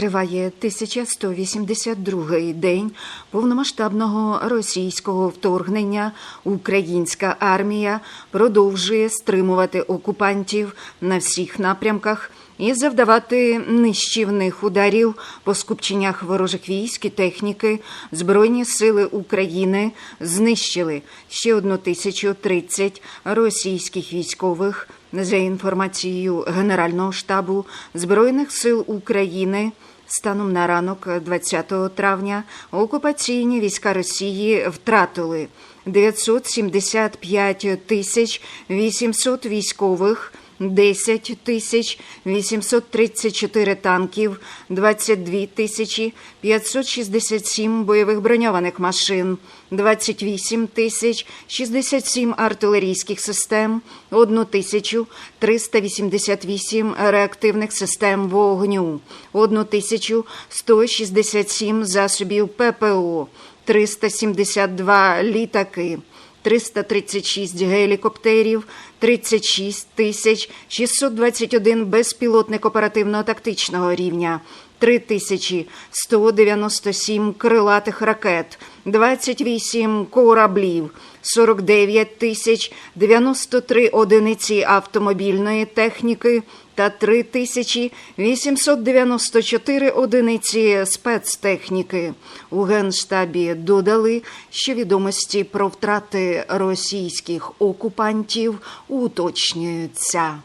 Триває 1182-й день повномасштабного російського вторгнення. Українська армія продовжує стримувати окупантів на всіх напрямках і завдавати нищівних ударів по скупченнях ворожих військ і техніки. Збройні сили України знищили ще 1030 російських військових. За інформацією Генерального штабу Збройних сил України. Станом на ранок 20 травня окупаційні війська Росії втратили 975 тисяч 800 військових, 10 тисяч 834 танків, 22 тисячі 567 бойових броньованих машин, 28 тисяч 67 артилерійських систем, 1 тисячу 388 реактивних систем вогню, 1 тисячу 167 засобів ППО, 372 літаки. 336 гелікоптерів, 36 тисяч 621 безпілотник оперативно-тактичного рівня, 3197 крилатих ракет, 28 кораблів, 49 тисяч 93 одиниці автомобільної техніки та 3894 одиниці спецтехніки. У Генштабі додали, що відомості про втрати російських окупантів уточнюються.